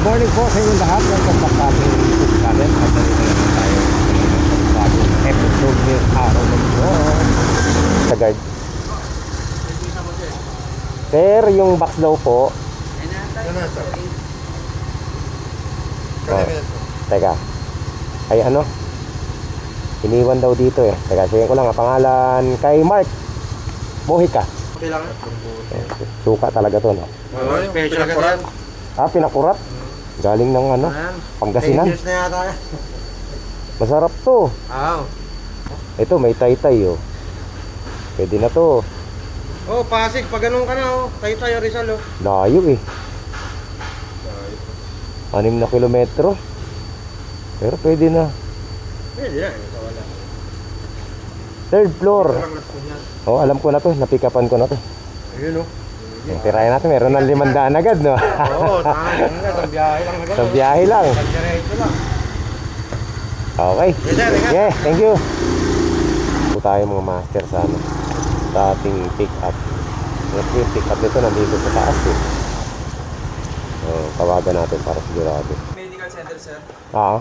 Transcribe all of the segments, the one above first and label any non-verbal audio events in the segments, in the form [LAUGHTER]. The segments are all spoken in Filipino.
Good morning po sa inyong lahat. Welcome back sa ating YouTube channel. At dito na naman tayo sa bagong episode ng araw na ito. Sa guard. Sir, yung box daw po. Oh, teka. Ay ano? Iniwan daw dito eh. Teka, sige ko lang ang pangalan. Kay Mark. Mohika. Kailangan? Suka talaga to, no? Ka yan. Ah, pinakurat. Galing ng ano? Pangasinan. Ten years na yata. Masarap to. Oo. Ito, may taytay oh. Pwede na to. Oh, Pasig, pag ganun ka na, oh. Tayo tayo, Rizal, oh. Layo eh. Anim na kilometro. Pero pwede na. Pwede na. Wala. Third floor. Oh, alam ko na to. Napikapan ko na to. Ayun, oh. Yung tirayan natin, meron ng limandaan agad, no? Oo, tama. Sa biyahe lang Sa biyahe lang. Sa diretso lang. Okay. Yes, sir. Yeah, thank you. Po tayo mga master sa ano, sa ating pick up. Yung pick up nito nandito sa taas eh. Oh, tawagan natin para sigurado. Medical center, sir. Ah.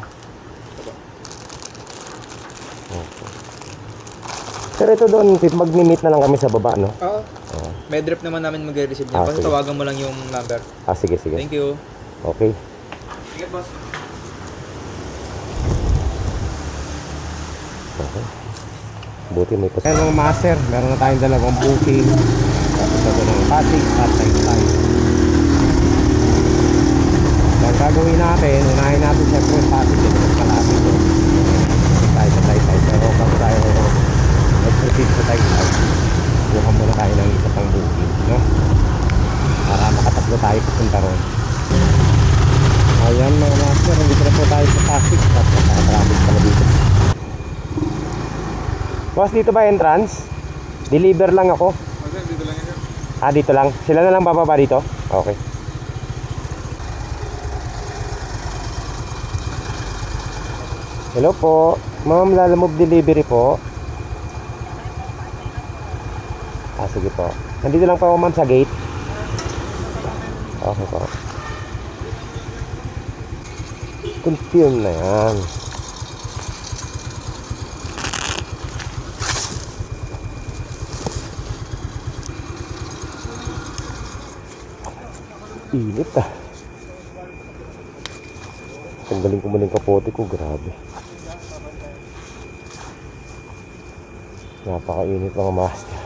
Okay. Pero ito doon, mag-meet na lang kami sa baba, no? Oo. Oo. Medrep naman namin mag-receive Ah, niya. Basta sige. tawagan mo lang yung number. Ah, sige, sige. Thank you. Okay. Sige, boss. Okay. Buti may pas. Ayan mga master, meron na tayong dalawang booking. Tapos ito ng Pasig at Taytay. Ang gagawin natin, unahin natin siyempre yung Pasig dito mas malapit ko. Hindi tayo sa Taytay. Pero bago tayo mag-proceed sa Taytay, bukan muna tayo ng isa pang booking. No? Para makatatlo tayo papunta ron. Ayan mga master, nandito na po tayo sa Pasig at nakaka-traffic pala dito. Boss, dito ba entrance? Deliver lang ako. Okay, dito lang yan. Ah, dito lang. Sila na lang bababa dito? Okay. Hello po. Ma'am, lalamove delivery po. Ah, sige po. Nandito lang po ako ma'am sa gate. Okay po. Confirm na yan. Init ah. Tanggalin ko muna yung kapote ko, grabe. Napakainit mga master.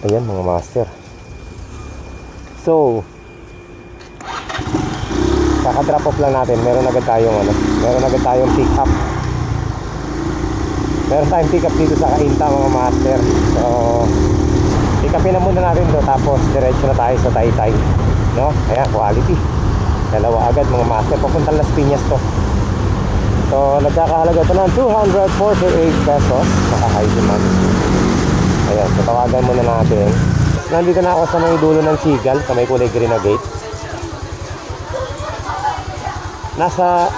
Ayan mga master. So, kaka-drop off lang natin. Meron agad tayong ano, meron agad tayong pick up. Meron tayong pick up dito sa Kainta mga master. So, pick upin na muna natin to tapos diretso na tayo sa Taytay. No? Ayan, quality. Dalawa agad mga master. Papuntang Las Piñas to. So, nagkakahalaga ito ng 248 pesos. Naka-high demand. Ayan, so tawagan muna natin. Nandito na ako sa may dulo ng Sigal, sa may kulay green na gate. Nasa...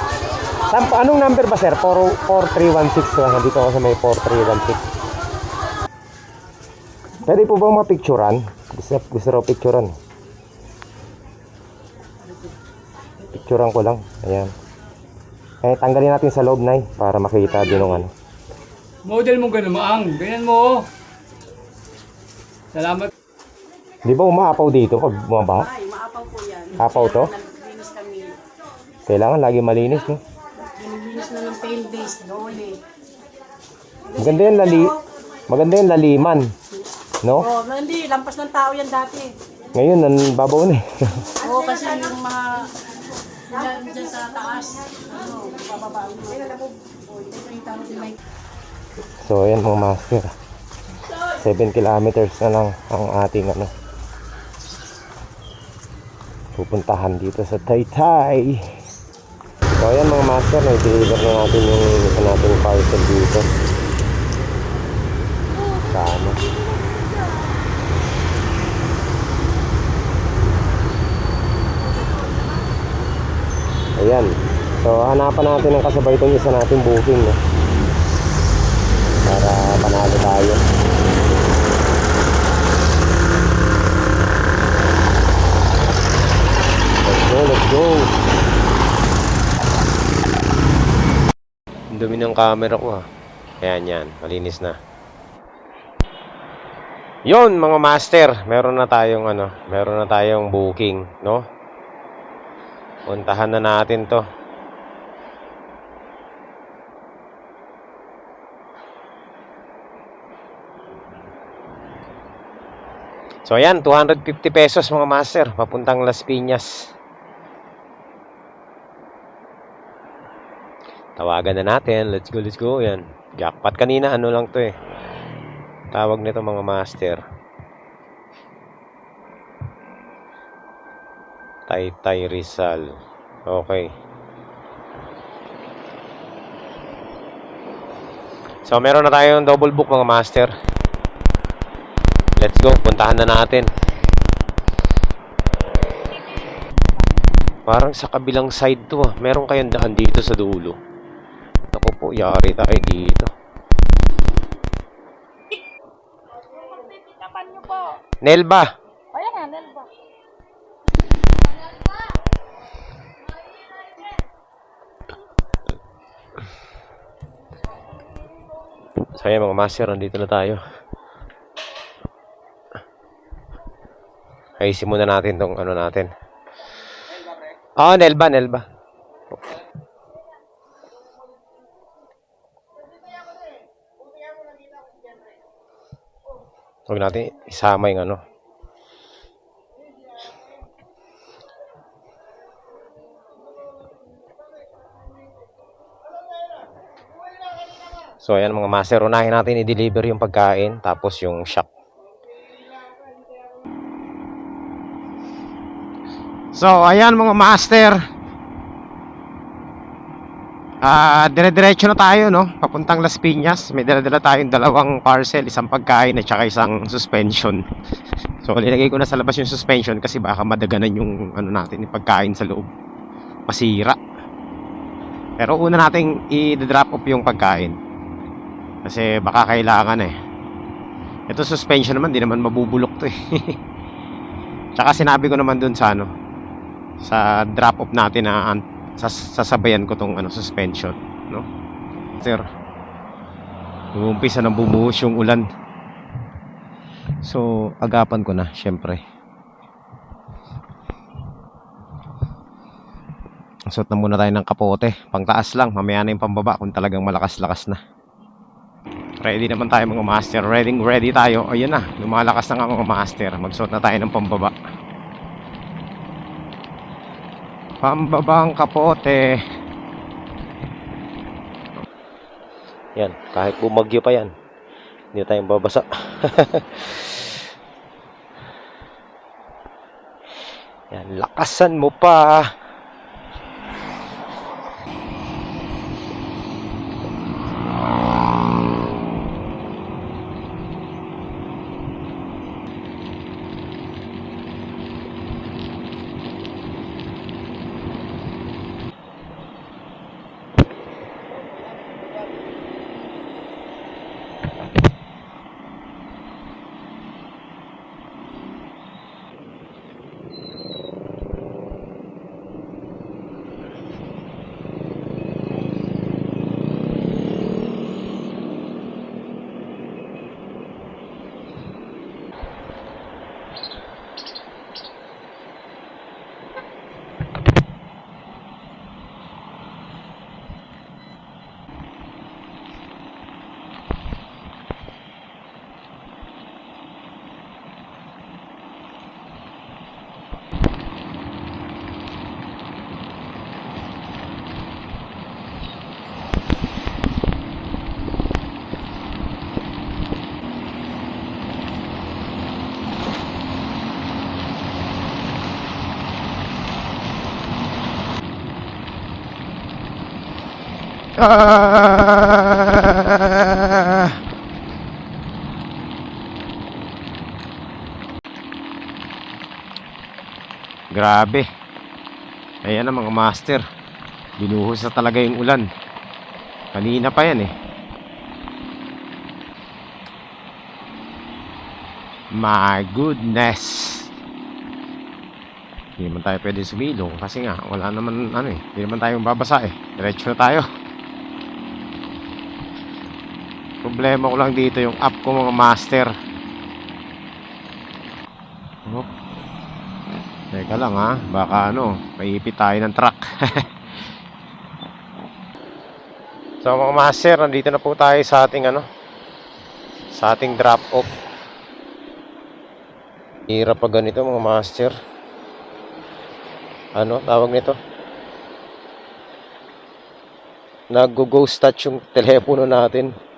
Po- anong number ba sir? 4, 4316. So, nandito ako sa may 4316. Pwede po bang mapicturan? Gusto, gusto raw picturan. Picturan ko lang. Ayan. Eh, tanggalin natin sa loob na para makita din ng ano. Model mo ganun, maang. Ganyan mo. oh. Salamat. Di ba umaapaw dito pag bumaba? Ay, maapaw po yan. Apaw to? Naglinis kami. Kailangan lagi malinis, no? Nilinis na ng pail days, dole. Maganda yan lali. Maganda yan laliman. No? Oh, hindi, lampas ng tao yan dati. Ngayon, nan babaw na eh. [LAUGHS] Oo, kasi yung mga dyan, dyan sa taas, ano, bababa So, ayan mga master. 7 kilometers na lang ang ating ano. Pupuntahan dito sa Taytay. So ayan mga master, na-deliver na natin yung isa nating parcel dito. Sana. Ayan. So hanapan natin ng kasabay itong isa nating booking. No? Para panalo tayo. Let's go, let's go. Ang dumi ng camera ko ha. Ayan yan, malinis na. Yon mga master, meron na tayong ano, meron na tayong booking, no? Puntahan na natin 'to. So ayan, 250 pesos mga master, papuntang Las Piñas. Tawagan na natin. Let's go, let's go. Yan. Jackpot kanina. Ano lang to eh. Tawag nito mga master. Taytay Rizal. Okay. So, meron na tayong double book mga master. Let's go. Puntahan na natin. Parang sa kabilang side to ah. Meron kayong daan dito sa dulo. Yari tayo dito. Tapan niyo po. Nelba! O yan nga, Nelba. So ayan mga master, nandito na tayo. Ayusin muna natin tong ano natin. Oo, Nelba, Nelba. Huwag natin isama yung ano. So ayan mga master, unahin natin i-deliver yung pagkain tapos yung shop. So ayan mga master. Ah, dire-diretso na tayo no, papuntang Las Piñas. May dala-dala tayong dalawang parcel, isang pagkain at saka isang suspension. So nilagay ko na sa labas yung suspension kasi baka madaganan yung ano natin, yung pagkain sa loob. Masira. Pero una nating i-drop off yung pagkain. Kasi baka kailangan eh. Ito suspension naman, di naman mabubulok to eh. [LAUGHS] Tsaka sinabi ko naman dun sa ano, sa drop off natin na sas- sasabayan ko tong ano, suspension, no? Sir, umumpisa nang bumuhos yung ulan. So, agapan ko na, syempre. Suot na muna tayo ng kapote. Pangtaas lang, mamaya na yung pambaba kung talagang malakas-lakas na. Ready naman tayo mga master. Ready, ready tayo. Ayun na, lumalakas na nga mga master. Magsuot na tayo ng pambaba. Pambabang kapote. Yan, kahit bumagyo pa yan. Hindi na tayong babasa. [LAUGHS] yan, lakasan mo pa. [LAUGHS] Grabe. Ayan na mga master. Binuhos na talaga yung ulan. Kanina pa yan eh. My goodness. Hindi naman tayo pwede sumilong kasi nga wala naman ano eh. Hindi naman tayo babasa eh. Diretso na tayo. Problema ko lang dito yung app ko mga master. Oh. Teka lang ha, baka ano, maipit tayo ng truck. [LAUGHS] so mga master, nandito na po tayo sa ating ano, sa ating drop off. Hirap pa ganito mga master. Ano, tawag nito? Nag-ghost touch yung telepono natin.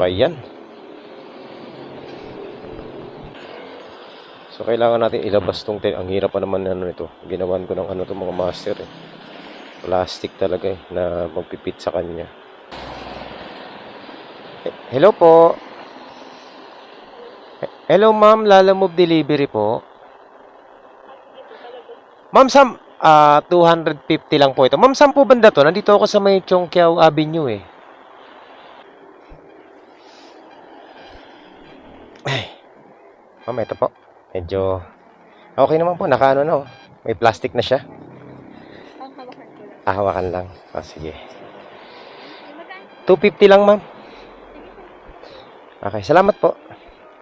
Ba yan? So kailangan natin ilabas tong tel- ang hirap pa naman ano nito. Ginawan ko ng ano to mga master eh. Plastic talaga eh na magpipit sa kanya. Hello po. Hello ma'am, Lala Move Delivery po. Ma'am, sam ah 250 lang po ito. Ma'am, saan po banda to? Nandito ako sa may Chongqiao Avenue eh. Ma'am, ito po. Medyo okay naman po. Nakaano na oh. May plastic na siya. Ah, hawakan lang. Ah, sige. 250 lang, ma'am. Okay, salamat po.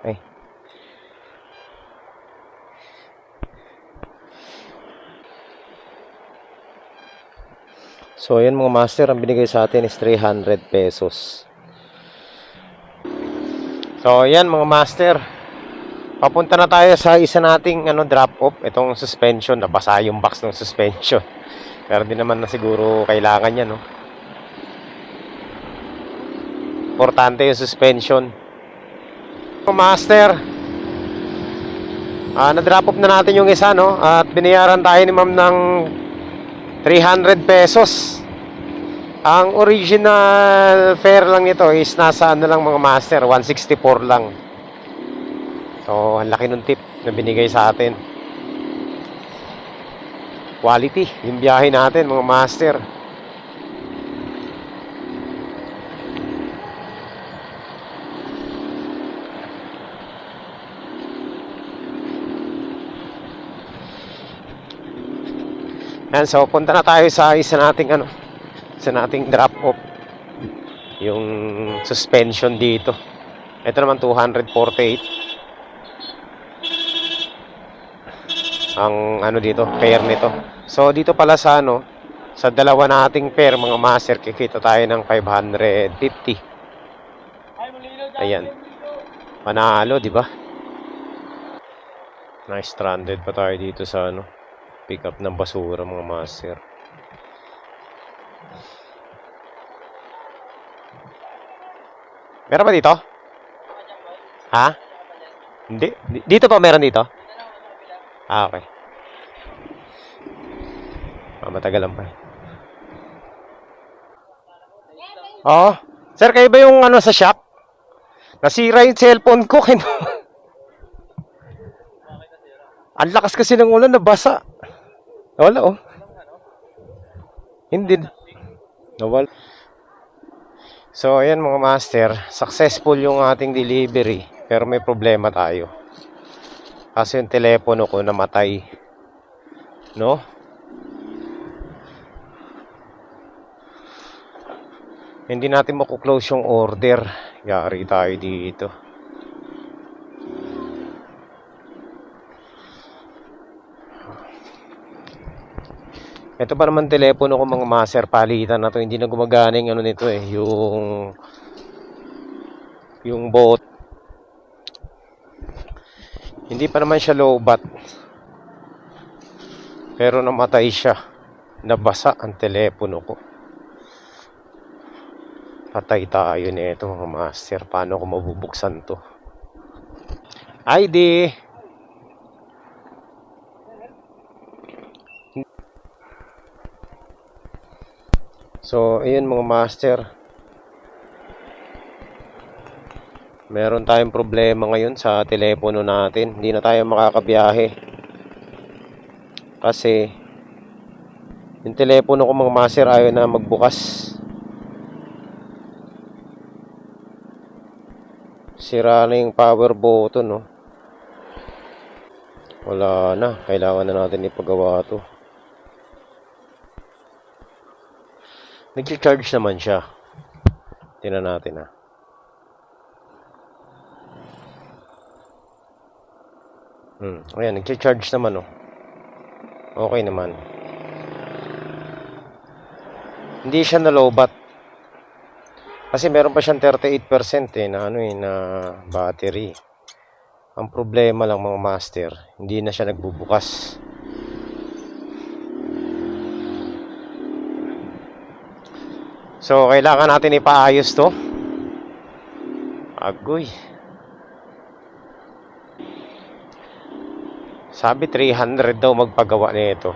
Ay. So, ayan mga master, ang binigay sa atin is 300 pesos. So, ayan mga master. Papunta na tayo sa isa nating ano, drop off. Itong suspension, nabasa yung box ng suspension. [LAUGHS] Pero di naman na siguro kailangan yan, no? Importante yung suspension. Mga master, ah, na-drop off na natin yung isa, no? At binayaran tayo ni ma'am ng 300 pesos. Ang original fare lang nito is nasa ano lang mga master, 164 lang. So, ang laki ng tip na binigay sa atin. Quality, yung biyahe natin mga master. Yan, so punta na tayo sa isa nating ano, sa nating drop off. Yung suspension dito. Ito naman 248. Ang ano dito, pair nito. So dito pala sa ano, sa dalawa nating pair mga master, kikita tayo ng 550. Ayan. Panalo, di ba? Nice stranded pa tayo dito sa ano, pick up ng basura mga master. Meron ba dito? Ha? Hindi. Di- Dito pa meron dito? Ah, okay. Ah, matagalan pa. eh. Oo. Sir, kayo ba yung ano sa shop? Nasira yung cellphone ko. Kin [LAUGHS] Ang lakas kasi ng ulan, nabasa. Wala, oh. Hindi. Nawal. So, ayan mga master. Successful yung ating delivery. Pero may problema tayo. Kasi yung telepono ko namatay. No? Hindi natin makuklose yung order. Yari tayo dito. Ito pa naman telepono ko mga master palitan na to. Hindi na gumagana ano nito eh. Yung yung bot. Hindi pa naman siya low bat. Pero namatay siya. Nabasa ang telepono ko. Patay tayo nito mga master. Paano ko mabubuksan to? ID! So, ayun mga master. Meron tayong problema ngayon sa telepono natin. Hindi na tayo makakabiyahe. Kasi yung telepono ko mga master ayaw na magbukas. Sira na yung power button, no? Wala na. Kailangan na natin ipagawa to. Nag-charge naman siya. Tingnan natin, ah. Hmm. Ayan, nag-charge naman, oh. Okay naman. Hindi siya nalobat. Kasi meron pa siyang 38% eh na ano eh na battery. Ang problema lang mga master, hindi na siya nagbubukas. So, kailangan natin ipaayos to. Agoy. Sabi 300 daw magpagawa nito.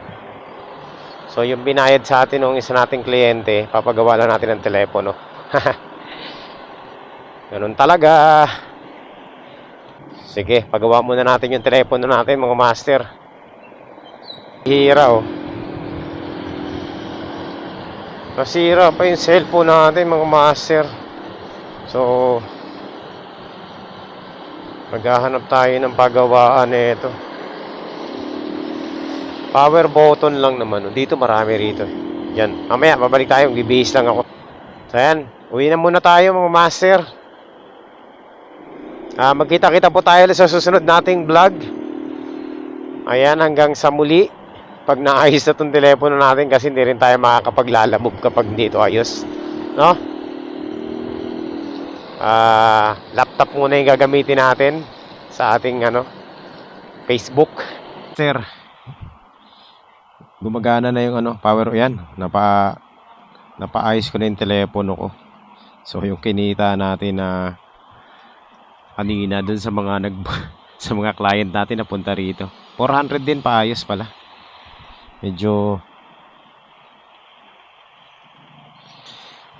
So, yung binayad sa atin ng isa nating kliyente, papagawa lang natin ng telepono. [LAUGHS] Ganun talaga. Sige, pagawa muna natin yung telepono natin, mga master. Hira, oh. Nasira pa yung cellphone natin, mga master. So, maghahanap tayo ng pagawaan nito. Power button lang naman. oh. Dito marami rito. Yan. Mamaya, babalik tayo. Bibihis lang ako. So, yan. Uwi na muna tayo, mga master. Ah, magkita-kita po tayo sa susunod nating vlog. Ayan, hanggang sa muli. Pag naayos na itong telepono natin kasi hindi rin tayo makakapaglalabog kapag hindi ito ayos. No? Ah, laptop muna yung gagamitin natin sa ating ano, Facebook. Sir, gumagana na yung ano, power yan. Napa napaayos ko na yung telepono ko. So yung kinita natin na kanina dun sa mga nag [LAUGHS] sa mga client natin na punta rito. 400 din paayos pala. Medyo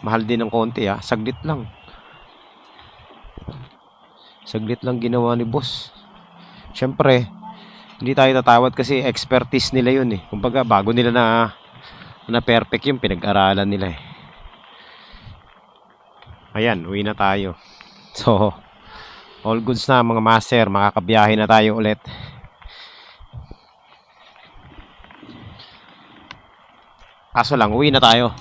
mahal din ng konti ah. Saglit lang. Saglit lang ginawa ni boss. Siyempre, hindi tayo tatawad kasi expertise nila yun eh. Kumbaga, bago nila na na perfect yung pinag-aralan nila eh. Ayan, uwi na tayo. [LAUGHS] So, all goods na mga master. Makakabiyahe na tayo ulit. Kaso lang, uwi na tayo.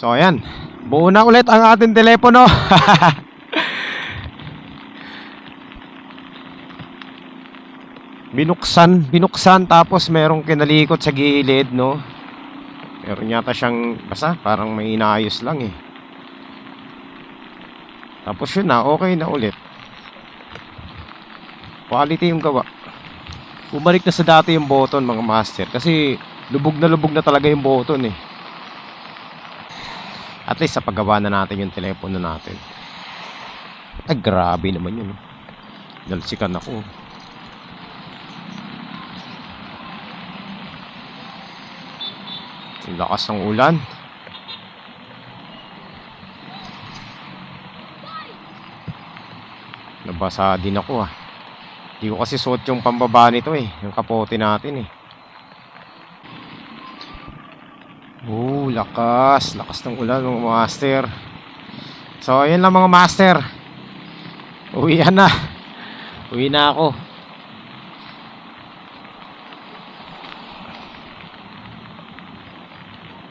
So, ayan. Buo na ulit ang ating telepono. [LAUGHS] binuksan, binuksan tapos merong kinalikot sa gilid, no? Meron yata siyang basta parang may inaayos lang eh. Tapos yun na, okay na ulit. Quality yung gawa. Bumalik na sa dati yung button mga master kasi lubog na lubog na talaga yung button eh. At least sa paggawa na natin yung telepono natin. Ay grabe naman yun. Nalsikan ako. Ang lakas ng ulan. Nabasa din ako ah. Hindi ko kasi suot yung pambaba nito eh. Yung kapote natin eh. Oh, lakas. Lakas ng ulan mga master. So, ayun lang mga master. Uwi na. Uwi na ako.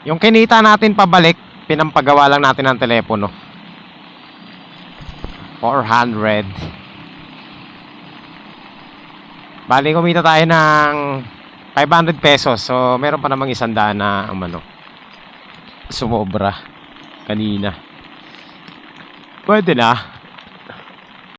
Yung kinita natin pabalik, pinampagawa lang natin ng telepono. 400. Bali, kumita tayo ng 500 pesos. So, meron pa namang isang daan na umano. Sumobra. Kanina. Pwede na.